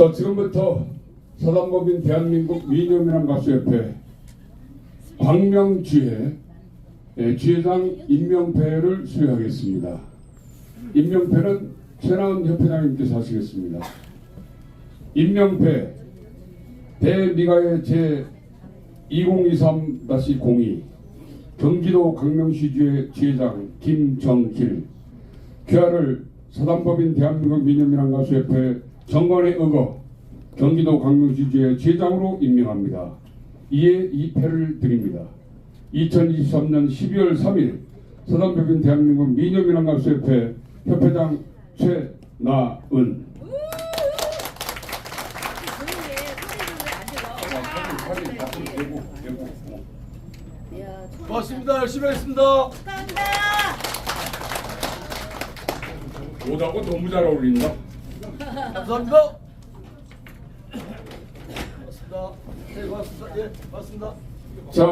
자, 지금부터 사단법인 대한민국 미녀민한 가수협회 광명주회 예, 주회장 임명패를 수여하겠습니다. 임명패는 최나은 협회장님께서 하시겠습니다. 임명패 대미가의 제2023-02 경기도 강명시주의 지회장 김정길 귀하를 사단법인 대한민국 미녀민한 가수협회 정관에 의거 경기도 강명시주의 지회장으로 임명합니다. 이에 이 패를 드립니다. 2023년 12월 3일 사단법인 대한민국 미녀민한 가수협회 협회장 최나은 고맙습니다. 열심히 하겠습니다. 오다고 너무 잘 어울린다. 감사합니다. 고맙습니다. 네, 고맙습니다. 예, 고맙습니다. 자.